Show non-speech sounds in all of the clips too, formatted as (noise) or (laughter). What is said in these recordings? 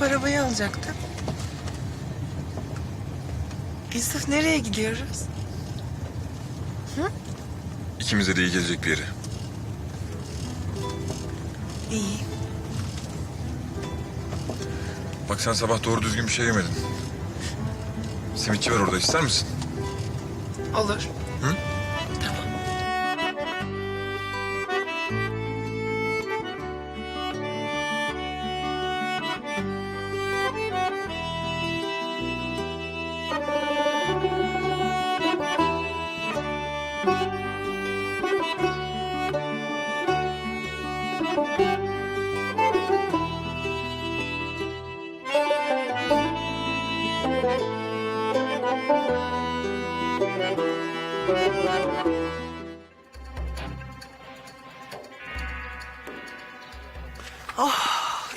Arabayı alacaktı. Yusuf nereye gidiyoruz? İkimize de iyi gelecek bir yere. İyi. Bak sen sabah doğru düzgün bir şey yemedin. Simitçi var orada ister misin? Olur.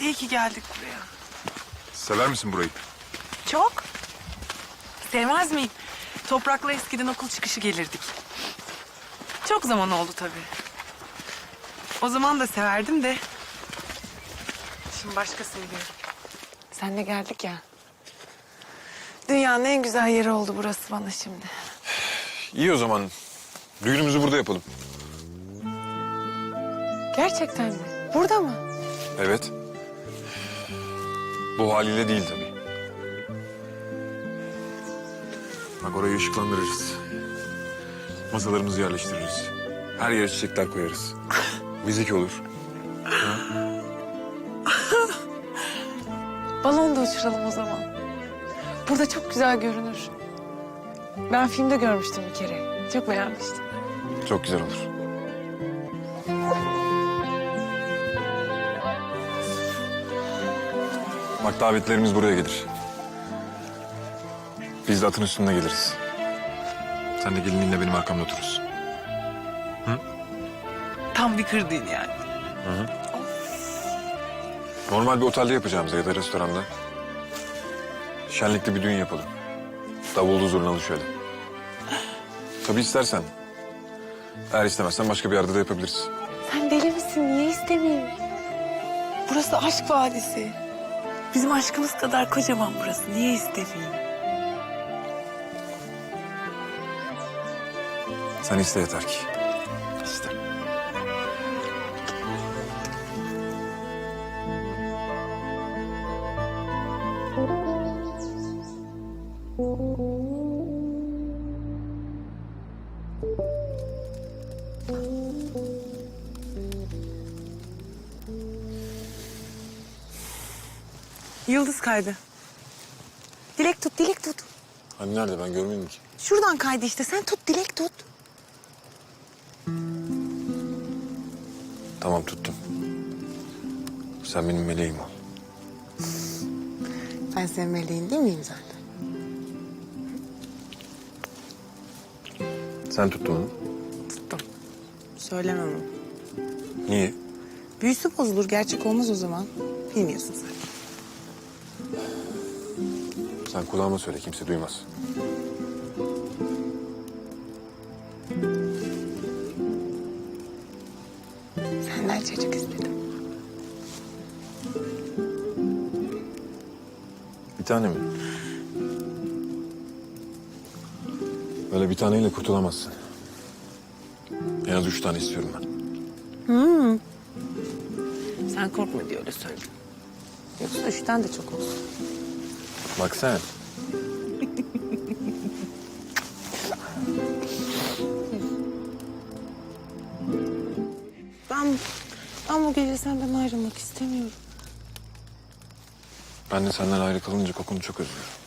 İyi ki geldik buraya. Sever misin burayı? Çok. Sevmez miyim? Toprakla eskiden okul çıkışı gelirdik. Çok zaman oldu tabii. O zaman da severdim de. Şimdi başka seviyorum. Senle geldik ya. Dünyanın en güzel yeri oldu burası bana şimdi. İyi o zaman. Düğünümüzü burada yapalım. Gerçekten mi? Burada mı? Evet. Bu haliyle değil tabii. Bak orayı ışıklandırırız. Masalarımızı yerleştiririz. Her yere çiçekler koyarız. (laughs) Müzik olur. (laughs) Balon da uçuralım o zaman. Burada çok güzel görünür. Ben filmde görmüştüm bir kere. Çok beğenmiştim. Çok güzel olur. Bak davetlerimiz buraya gelir. Biz de atın üstünde geliriz. Sen de gelininle benim arkamda oturursun. Tam bir kır düğünü yani. Normal bir otelde yapacağımız ya da restoranda. Şenlikli bir düğün yapalım. Davullu zurnalı şöyle. Tabii istersen. Eğer istemezsen başka bir yerde de yapabiliriz. Sen deli misin? Niye istemeyeyim? Burası aşk vadisi. Bizim aşkımız kadar kocaman burası. Niye istemeyeyim? Sen iste yeter ki. Yıldız kaydı. Dilek tut, dilek tut. Hani nerede ben görmedim ki. Şuradan kaydı işte. Sen tut, dilek tut. Tamam tuttum. Sen benim meleğim ol. Ben senin meleğin değil miyim zaten? Sen tuttun mu? Tuttum. Söylemem onu. Niye? Büyüsü bozulur. Gerçek olmaz o zaman. Bilmiyorsun sen. Sen kulağıma söyle kimse duymaz. Senden çocuk istedim. Bir tane mi? Bir taneyle kurtulamazsın. En az üç tane istiyorum ben. Sen korkma diye öyle söyledim. Yoksa üçten de çok olsun. Bak sen. (laughs) Ben, ben bu gece senden ayrılmak istemiyorum. Ben de senden ayrı kalınca kokunu çok özlüyorum.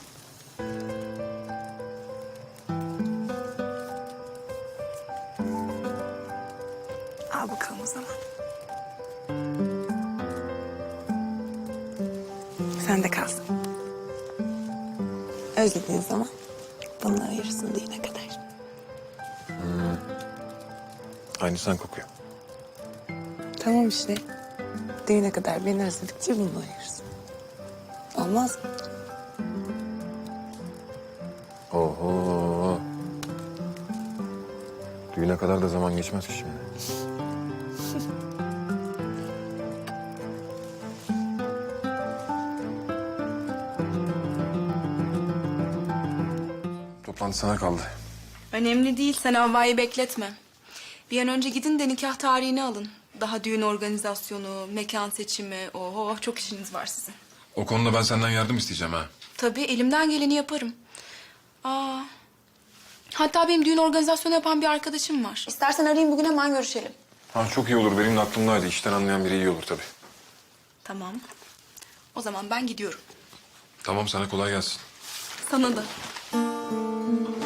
Özlediğin zaman bana ayırırsın diyene kadar. Aynı sen kokuyor. Tamam işte. Düğüne kadar beni özledikçe bunu ayırırsın. Olmaz mı? Oho. Düğüne kadar da zaman geçmez ki şimdi. Toplantı sana kaldı. Önemli değil. Sen Havva'yı bekletme. Bir an önce gidin de nikah tarihini alın. Daha düğün organizasyonu, mekan seçimi. Oho çok işiniz var sizin. O konuda ben senden yardım isteyeceğim ha. Tabii elimden geleni yaparım. Aa, hatta benim düğün organizasyonu yapan bir arkadaşım var. İstersen arayayım bugün hemen görüşelim. Ha çok iyi olur. Benim de aklımdaydı. İşten anlayan biri iyi olur tabii. Tamam. O zaman ben gidiyorum. Tamam sana kolay gelsin. Sana da. Música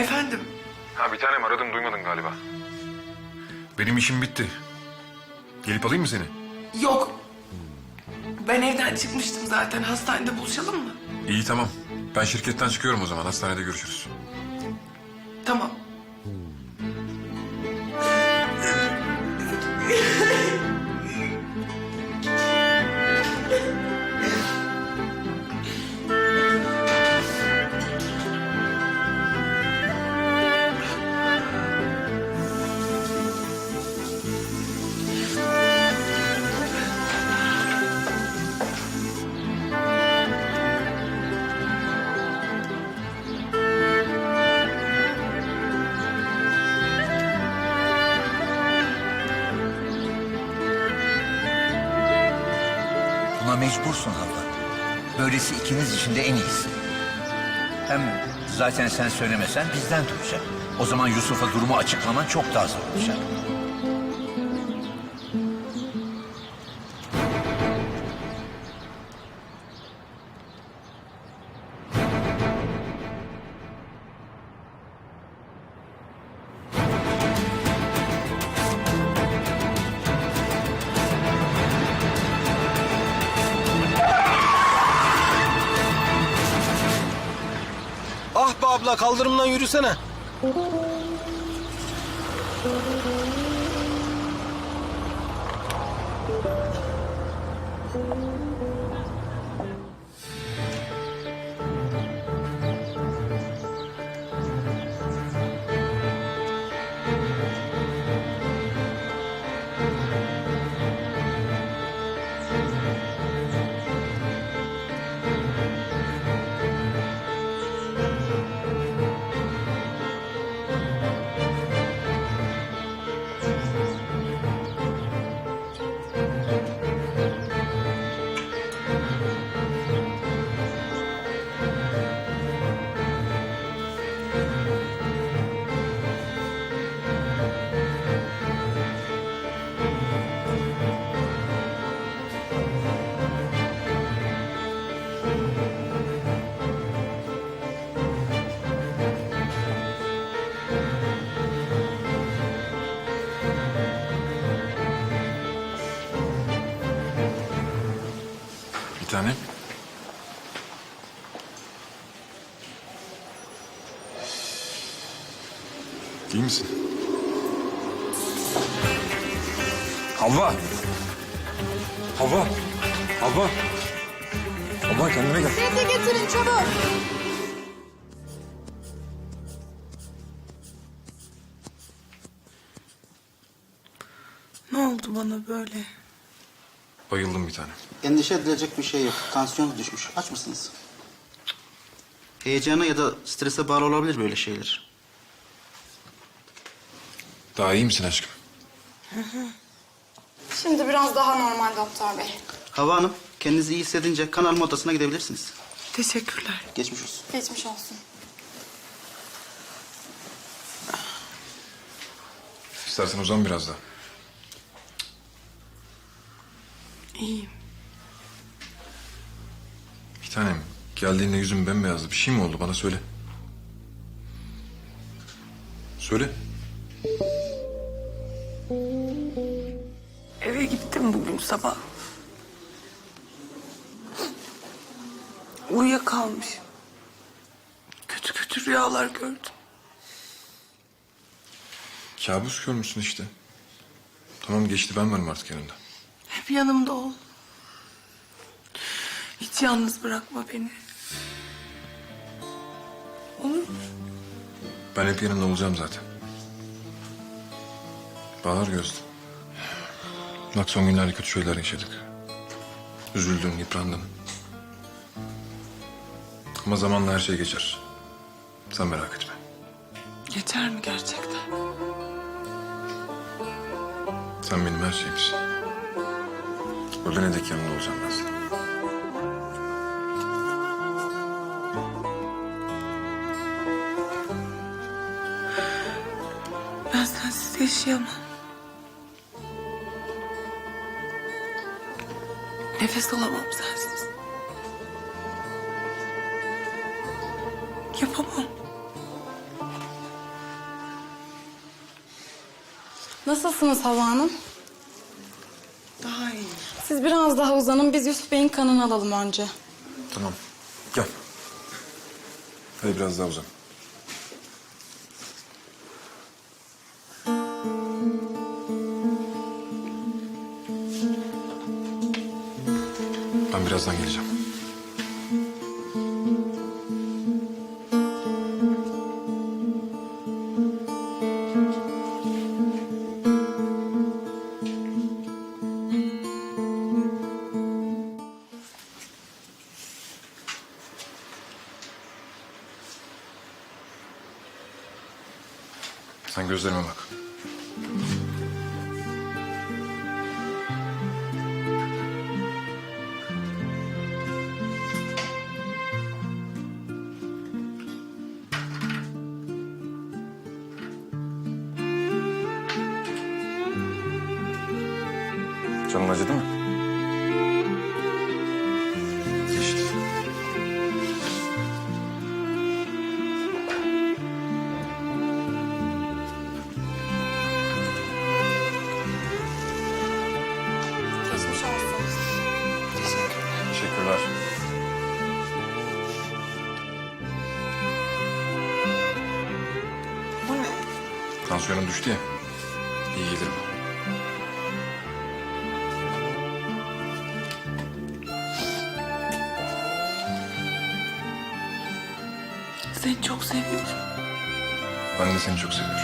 Efendim? Ha bir tanem aradım duymadın galiba. Benim işim bitti. Gelip alayım mı seni? Yok. Ben evden çıkmıştım zaten. Hastanede buluşalım mı? İyi tamam. Ben şirketten çıkıyorum o zaman. Hastanede görüşürüz. Tamam. Mecbursun Havva. Böylesi ikiniz için de en iyisi. Hem zaten sen söylemesen bizden duyacak. O zaman Yusuf'a durumu açıklaman çok daha zor olacak. Abla kaldırımdan yürüsene. İyi misin? Havva! Havva! Havva! Havva kendine gel. Sete getirin çabuk. Ne oldu bana böyle? Bayıldım bir tane. Endişe edilecek bir şey yok. Tansiyonunuz düşmüş. Aç mısınız? Heyecana ya da strese bağlı olabilir böyle şeyler. Daha iyi misin aşkım? Şimdi biraz daha normal doktor bey. Hava Hanım, kendinizi iyi hissedince kan alma odasına gidebilirsiniz. Teşekkürler. Geçmiş olsun. Geçmiş olsun. İstersen uzan biraz daha. İyiyim. Bir tanem geldiğinde yüzüm bembeyazdı. Bir şey mi oldu bana söyle. Söyle. Eve gittim bugün sabah. Uyuyakalmışım. Kötü kötü rüyalar gördüm. Kabus görmüşsün işte. Tamam geçti ben varım artık yanında. Hep yanımda ol. Hiç yalnız bırakma beni. Olur mu? Ben hep yanında olacağım zaten. Bahar gözlü. Bak son günlerde kötü şeyler yaşadık. Üzüldün, yıprandın. Ama zamanla her şey geçer. Sen merak etme. Geçer mi gerçekten? Sen benim her şeyimsin. Ölene dek yanında olacağım ben senin. Ben sensiz yaşayamam. Nefes alamam sensiz. Yapamam. Nasılsınız Hava Hanım? Daha iyi. Siz biraz daha uzanın. Biz Yusuf Bey'in kanını alalım önce. Tamam. Gel. Hadi biraz daha uzan. Sen gözlerime bak. Canın acıdı mı? Tansiyonun düştü ya. İyi gelir bu. Seni çok seviyorum. Ben de seni çok seviyorum.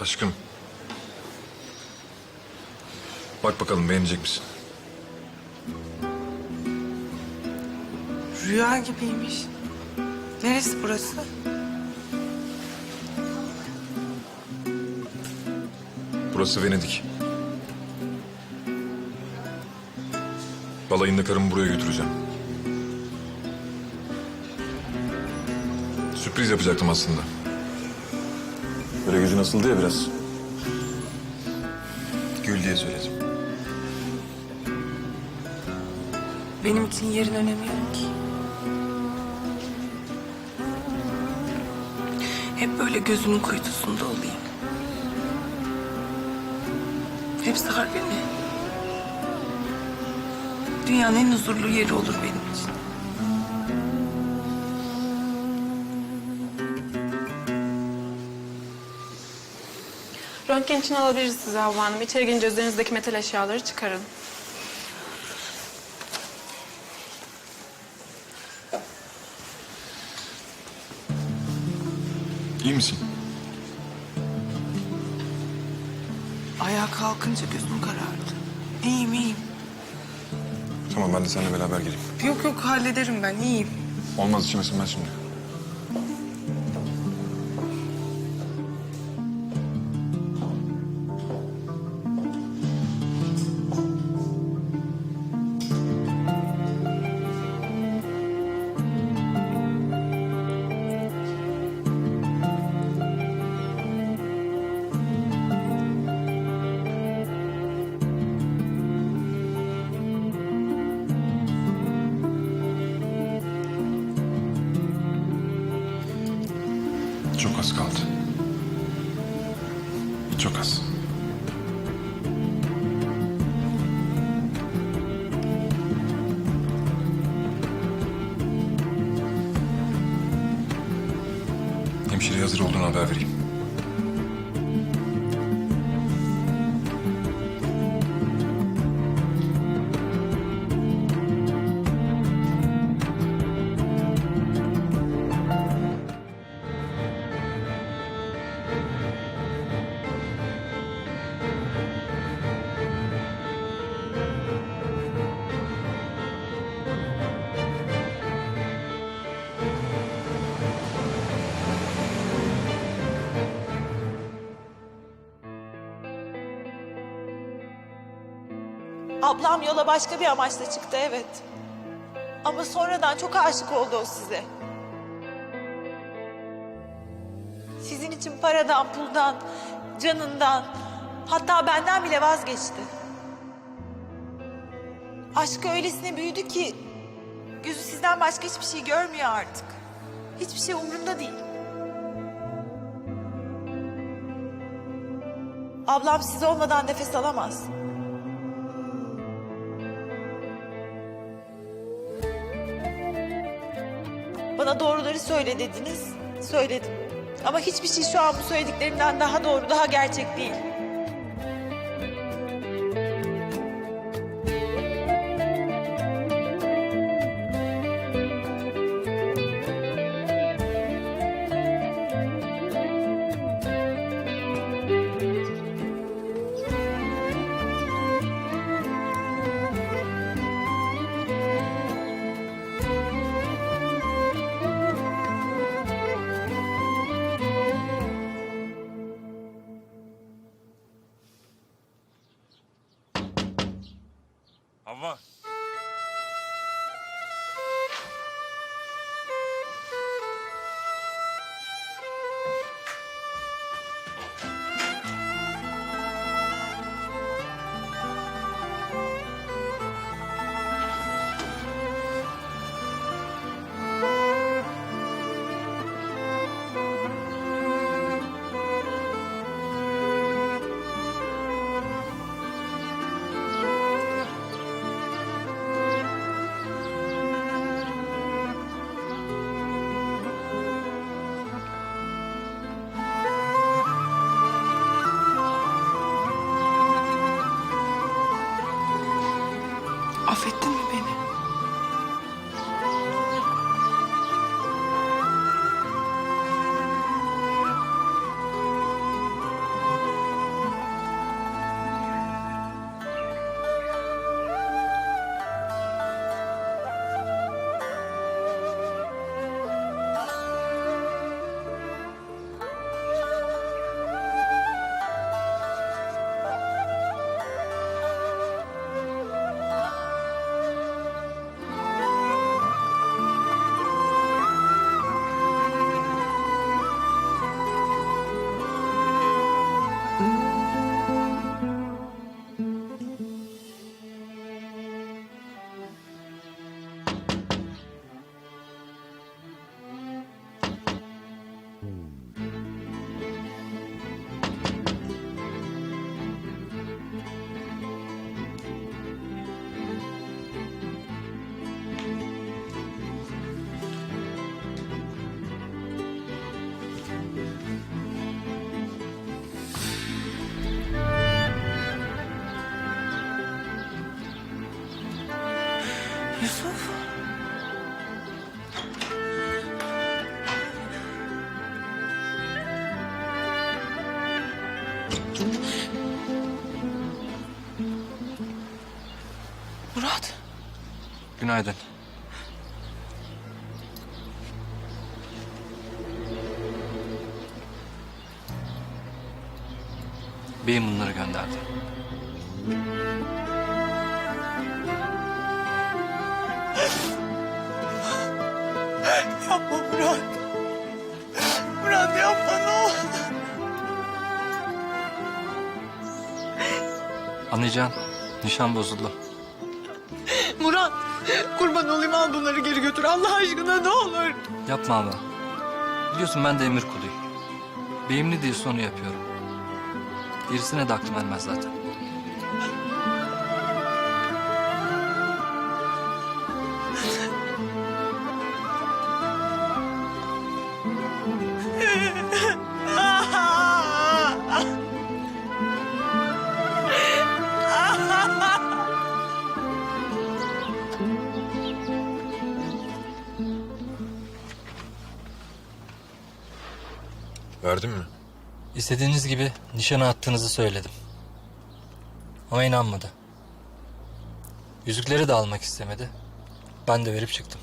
Aşkım. Bak bakalım beğenecek misin? Rüya gibiymiş. Neresi burası? Burası Venedik. Balayında karımı buraya götüreceğim. Sürpriz yapacaktım aslında. Böyle gözün asıldı ya biraz. Gül diye söyledim. Benim için yerin önemi yok ki. Hep böyle gözümün kuytusunda olayım. Hep sar beni. Dünyanın en huzurlu yeri olur benim için. Röntgen için alabiliriz sizi Havva Hanım. İçeri girince üzerinizdeki metal eşyaları çıkarın. İyi misin? Ayağa kalkınca gözüm karardı. İyiyim iyiyim. Tamam ben de seninle beraber geleyim. Yok yok hallederim ben iyiyim. Olmaz içime sinmez şimdi. Hemşireye hazır olduğunu haber vereyim. Yola başka bir amaçla çıktı evet. Ama sonradan çok aşık oldu o size. Sizin için paradan, puldan, canından, hatta benden bile vazgeçti. Aşkı öylesine büyüdü ki gözü sizden başka hiçbir şey görmüyor artık. Hiçbir şey umrunda değil. Ablam siz olmadan nefes alamaz. Bana doğruları söyle dediniz. Söyledim. Ama hiçbir şey şu an bu söylediklerimden daha doğru, daha gerçek değil. Günaydın. Beyim bunları gönderdi. Yapma Murat. Murat yapma ne olur. Anlayacağın nişan bozuldu. Kurban olayım al bunları geri götür Allah aşkına ne olur. Yapma ama. Biliyorsun ben de emir kuluyum. Beyimli diye onu yapıyorum. Gerisine de aklım ermez zaten. İstediğiniz gibi nişana attığınızı söyledim. Ama inanmadı. Yüzükleri de almak istemedi. Ben de verip çıktım.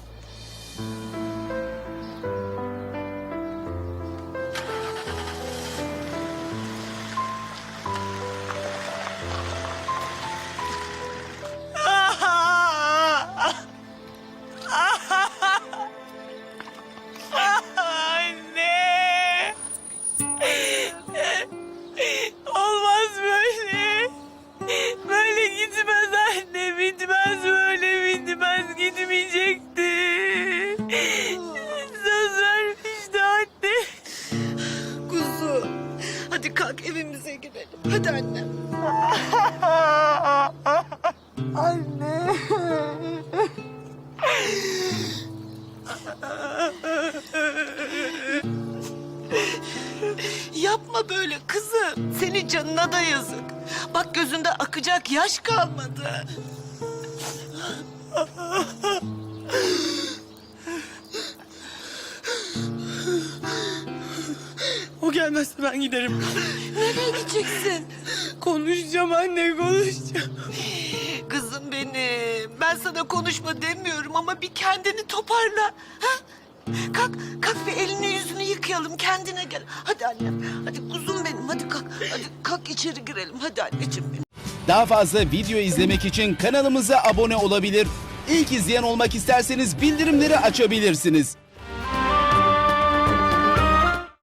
Kızım. Senin canına da yazık. Bak gözünde akacak yaş kalmadı. O gelmezse ben giderim. Nereye gideceksin? Konuşacağım anne konuşacağım. Kızım benim. Ben sana konuşma demiyorum ama bir kendini toparla. Ha? Kalk, kalk bir elini yıkayalım. Kendine gel. Hadi annem. Hadi kuzum benim. Hadi kalk. Hadi kalk içeri girelim. Hadi anneciğim benim. Daha fazla video izlemek için kanalımıza abone olabilir. İlk izleyen olmak isterseniz bildirimleri açabilirsiniz.